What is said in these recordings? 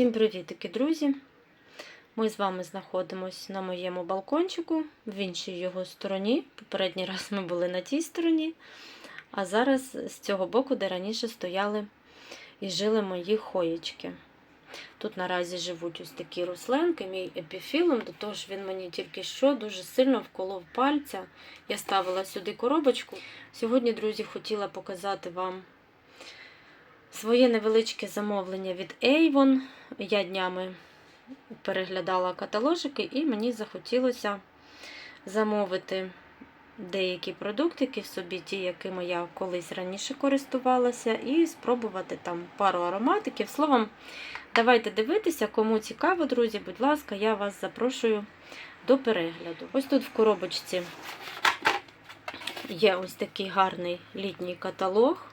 Всім привітики, друзі! Ми з вами знаходимося на моєму балкончику, в іншій його стороні. Попередній раз ми були на тій стороні, а зараз з цього боку, де раніше стояли і жили мої хоєчки. Тут наразі живуть ось такі росленки, мій епіфілум, до того ж він мені тільки що дуже сильно вколов пальця. Я ставила сюди коробочку. Сьогодні, друзі, хотіла показати вам своє невеличке замовлення від Avon. Я днями переглядала каталожики, і мені захотілося замовити деякі продуктики собі, ті, якими я колись раніше користувалася, і спробувати там пару ароматиків. Словом, давайте дивитися, кому цікаво, друзі, будь ласка, я вас запрошую до перегляду. Ось тут в коробочці є ось такий гарний літній каталог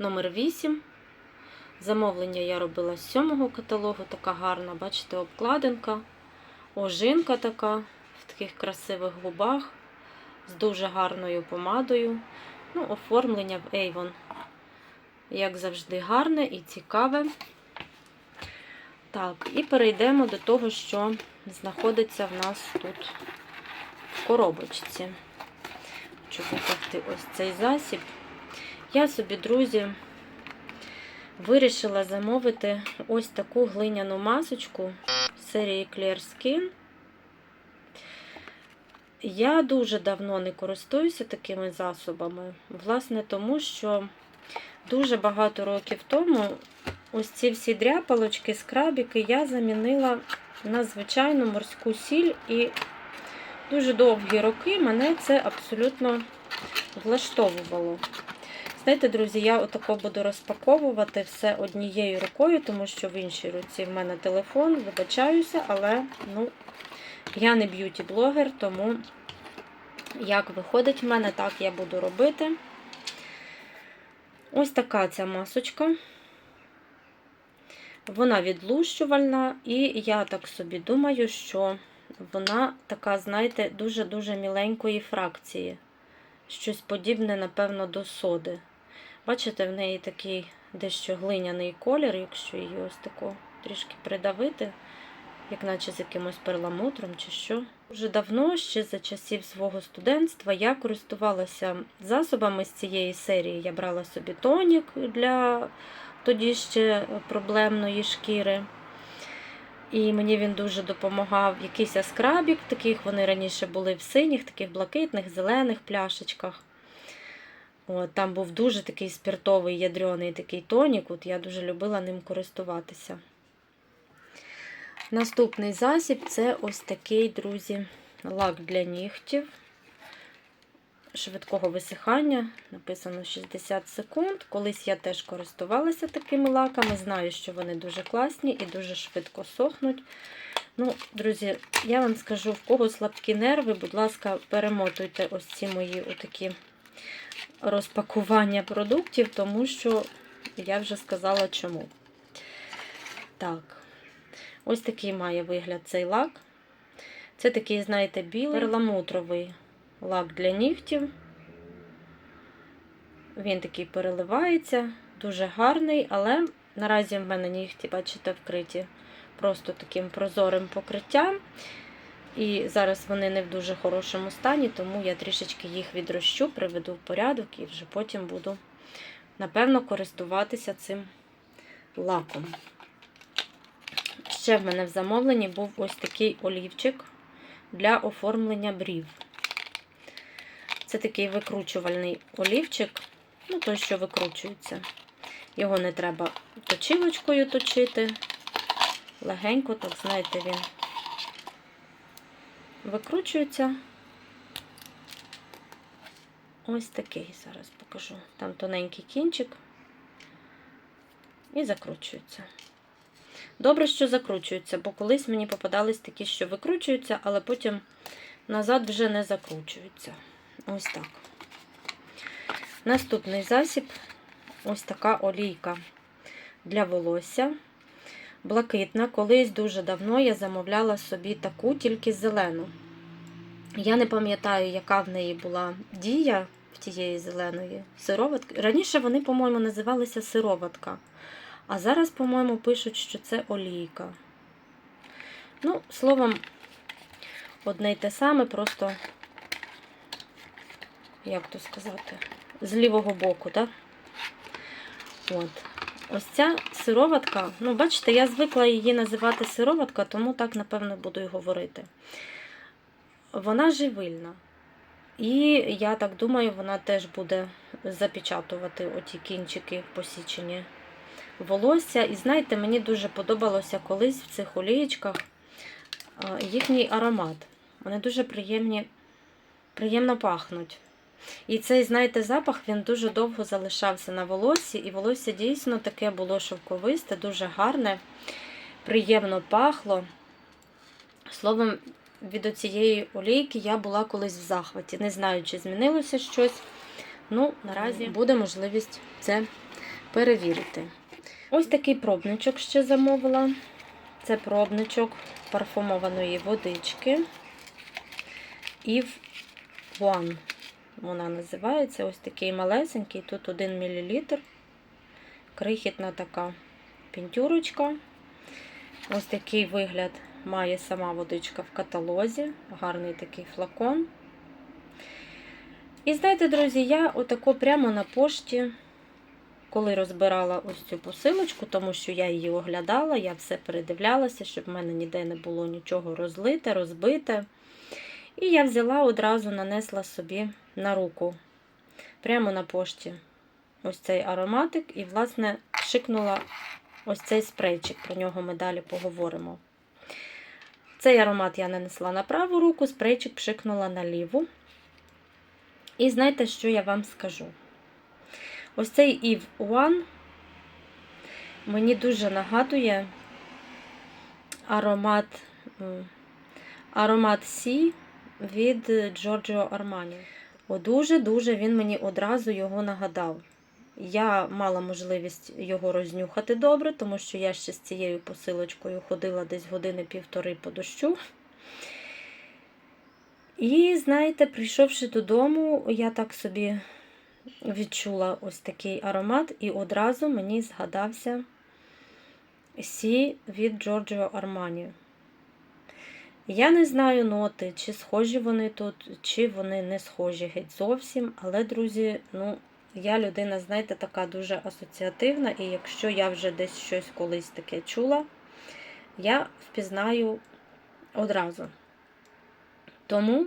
номер 8 Замовлення я робила з сьомого каталогу, така гарна, бачите, обкладинка, ожинка така в таких красивих губах, з дуже гарною помадою. Ну, Оформлення в Avon, як завжди, гарне і цікаве. Так, і перейдемо до того, що знаходиться в нас тут в коробочці. Хочу витягти ось цей засіб. Я собі, друзі, Вирішила замовити ось таку глиняну масочку серії Clear Skin. Я дуже давно не користуюся такими засобами. Власне, тому що дуже багато років тому ось ці всі дряпалочки, скрабіки я замінила на звичайну морську сіль, і дуже довгі роки мене це абсолютно влаштовувало. Знаєте, друзі, я отако буду розпаковувати все однією рукою, тому що в іншій руці в мене телефон, вибачаюся, але ну, я не б'юті-блогер, тому як виходить в мене, так я буду робити. Ось така ця масочка. Вона відлущувальна, і я так собі думаю, що вона така, знаєте, дуже-дуже міленької фракції. Щось подібне, напевно, до соди. Бачите, в неї такий дещо глиняний колір, якщо її ось тако трішки придавити, як наче з якимось перламутром чи що. Вже давно, ще за часів свого студентства, я користувалася засобами з цієї серії. Я брала собі тонік для тоді ще проблемної шкіри. І мені він дуже допомагав. Якийсь скрабік, таких вони раніше були в синіх, таких блакитних, зелених пляшечках. От, Там був дуже такий спиртовий ядрений такий тонік. От Я дуже любила ним користуватися. Наступний засіб це ось такий, друзі, лак для нігтів. Швидкого висихання, написано 60 секунд. Колись я теж користувалася такими лаками. Знаю, що вони дуже класні і дуже швидко сохнуть. Ну, Друзі, я вам скажу, в кого слабкі нерви, будь ласка, перемотуйте ось ці мої отакі розпакування продуктів, тому що я вже сказала чому. Так, ось такий має вигляд цей лак. Це такий, знаєте, білий перламутровий лак для нігтів. Він такий переливається, дуже гарний, але наразі в мене нігті, бачите, вкриті просто таким прозорим покриттям. І зараз вони не в дуже хорошому стані, тому я трішечки їх відрощу, приведу в порядок і вже потім буду, напевно, користуватися цим лаком. Ще в мене в замовленні був ось такий олівчик для оформлення брів. Це такий викручувальний олівчик, ну той, що викручується. Його не треба точилочкою точити. Легенько, так, знаєте, він викручується. Ось такий, зараз покажу. Там тоненький кінчик і закручується. Добре, що закручується, бо колись мені попадались такі, що викручуються, але потім назад вже не закручуються. Ось так. Наступний засіб ось така олійка для волосся. Блакитна. Колись дуже давно я замовляла собі таку, тільки зелену. Я не пам'ятаю, яка в неї була дія в тієї зеленої сироватки. Раніше вони, по-моєму, називалися сироватка. А зараз, по-моєму, пишуть, що це олійка. Ну, словом, одне й те саме, просто, як то сказати, з лівого боку, так? От. Ось ця сироватка, ну, бачите, я звикла її називати сироватка, тому так, напевно, буду і говорити. Вона живильна. І я так думаю, вона теж буде запечатувати оті кінчики посічені волосся. І знаєте, мені дуже подобалося колись в цих олієчках їхній аромат. Вони дуже приємні, приємно пахнуть. І цей, знаєте, запах він дуже довго залишався на волоссі, і волосся дійсно таке було шовковисте, дуже гарне, приємно пахло. Словом, від оцієї олійки я була колись в захваті. Не знаю, чи змінилося щось. Ну, наразі буде можливість це перевірити. Ось такий пробничок ще замовила. Це пробничок парфумованої водички. Eve One. Вона називається ось такий малесенький, тут 1 мл. Крихітна така пінтюрочка. Ось такий вигляд має сама водичка в каталозі. Гарний такий флакон. І знаєте, друзі, я отако прямо на пошті, коли розбирала ось цю посилочку, тому що я її оглядала, я все передивлялася, щоб в мене ніде не було нічого розлите, розбите. І я взяла одразу нанесла собі на руку, прямо на пошті, ось цей ароматик, і, власне, шикнула ось цей спрейчик. Про нього ми далі поговоримо. Цей аромат я нанесла на праву руку, спрейчик пшикнула на ліву. І знаєте, що я вам скажу? Ось цей Eve One мені дуже нагадує аромат аромат Сі від Giorgio Armani. О, Дуже-дуже він мені одразу його нагадав. Я мала можливість його рознюхати добре, тому що я ще з цією посилочкою ходила десь години-півтори по дощу. І, знаєте, прийшовши додому, я так собі відчула ось такий аромат, і одразу мені згадався Сі від Giorgio Armani. Я не знаю ноти, чи схожі вони тут, чи вони не схожі геть зовсім. Але, друзі, ну, я людина, знаєте, така дуже асоціативна, і якщо я вже десь щось колись таке чула, я впізнаю одразу. Тому,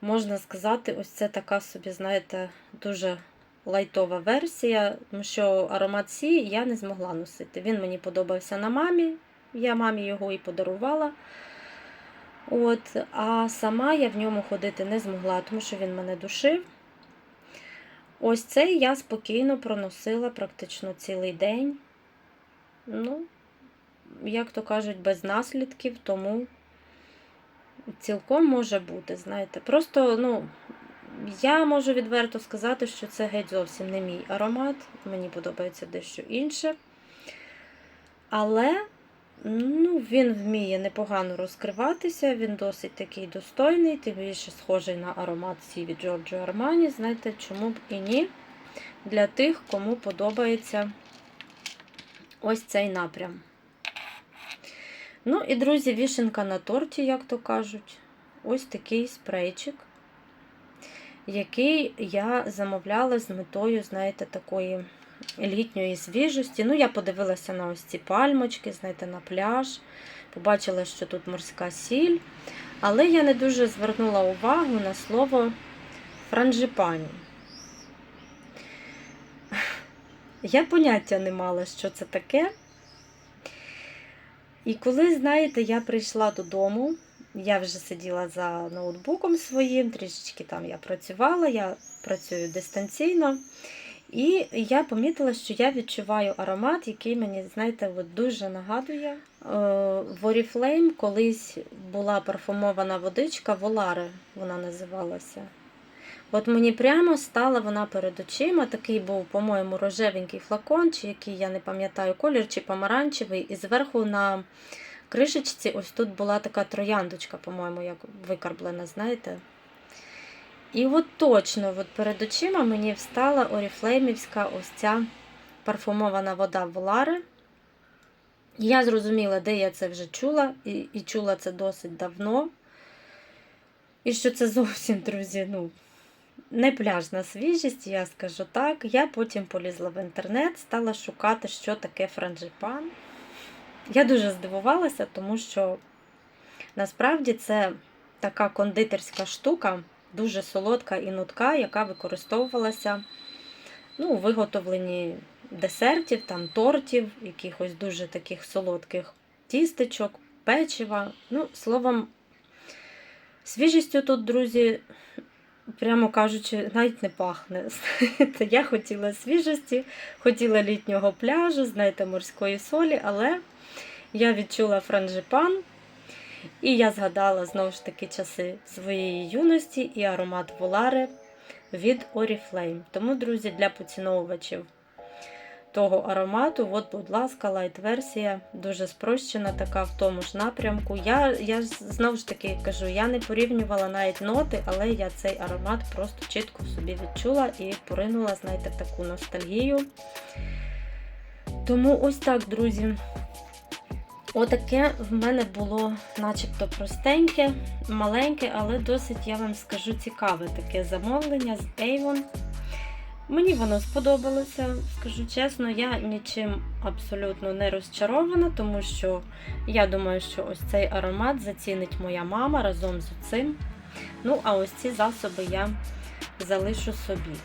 можна сказати, ось це така собі, знаєте, дуже лайтова версія, тому що аромат Сі я не змогла носити. Він мені подобався на мамі, я мамі його і подарувала. От, А сама я в ньому ходити не змогла, тому що він мене душив. Ось цей я спокійно проносила практично цілий день. Ну, як то кажуть, без наслідків, тому цілком може бути, знаєте. Просто, ну, я можу відверто сказати, що це геть зовсім не мій аромат. Мені подобається дещо інше. Але ну, він вміє непогано розкриватися, він досить такий достойний, тим більше схожий на аромат Сі від Giorgio Armani. Знаєте, чому б і ні? Для тих, кому подобається ось цей напрям. Ну і, друзі, вішенка на торті, як то кажуть, ось такий спрейчик, який я замовляла з метою, знаєте, такої літньої свіжості. Ну, я подивилася на ось ці пальмочки, знаєте, на пляж. Побачила, що тут морська сіль. Але я не дуже звернула увагу на слово франжипані. Я поняття не мала, що це таке. І коли, знаєте, я прийшла додому, я вже сиділа за ноутбуком своїм, трішечки там я працювала, я працюю дистанційно. І я помітила, що я відчуваю аромат, який мені, знаєте, от дуже нагадує. Е, В Oriflame колись була парфумована водичка Воларе, вона називалася. От мені прямо стала вона перед очима. Такий був, по-моєму, рожевенький флакон, чи який, я не пам'ятаю, колір, чи помаранчевий. І зверху на кришечці ось тут була така трояндочка, по-моєму, як викарблена, знаєте. І от точно от перед очима мені встала оріфлеймівська ось ця парфумована вода Волари. Я зрозуміла, де я це вже чула, і, і чула це досить давно. І що це зовсім, друзі, ну, не пляжна свіжість, я скажу так. Я потім полізла в інтернет, стала шукати, що таке франжипан. Я дуже здивувалася, тому що насправді це така кондитерська штука, дуже солодка і нутка, яка використовувалася ну, у виготовленні десертів, там, тортів, якихось дуже таких солодких тістечок, печива. Ну, словом, свіжістю тут, друзі, прямо кажучи, навіть не пахне. Знаєте, Я хотіла свіжості, хотіла літнього пляжу, знаєте, морської солі, але я відчула франжипан. І я згадала знову ж таки часи своєї юності і аромат Волари від Oriflame. Тому, друзі, для поціновувачів того аромату, от, будь ласка, лайт-версія, дуже спрощена, така в тому ж напрямку. Я, я знову ж таки кажу, я не порівнювала навіть ноти, але я цей аромат просто чітко собі відчула і поринула, знаєте, таку ностальгію. Тому ось так, друзі. Отаке в мене було начебто простеньке, маленьке, але досить, я вам скажу, цікаве таке замовлення з Avon. Мені воно сподобалося, скажу чесно, я нічим абсолютно не розчарована, тому що я думаю, що ось цей аромат зацінить моя мама разом з цим. Ну, а ось ці засоби я залишу собі.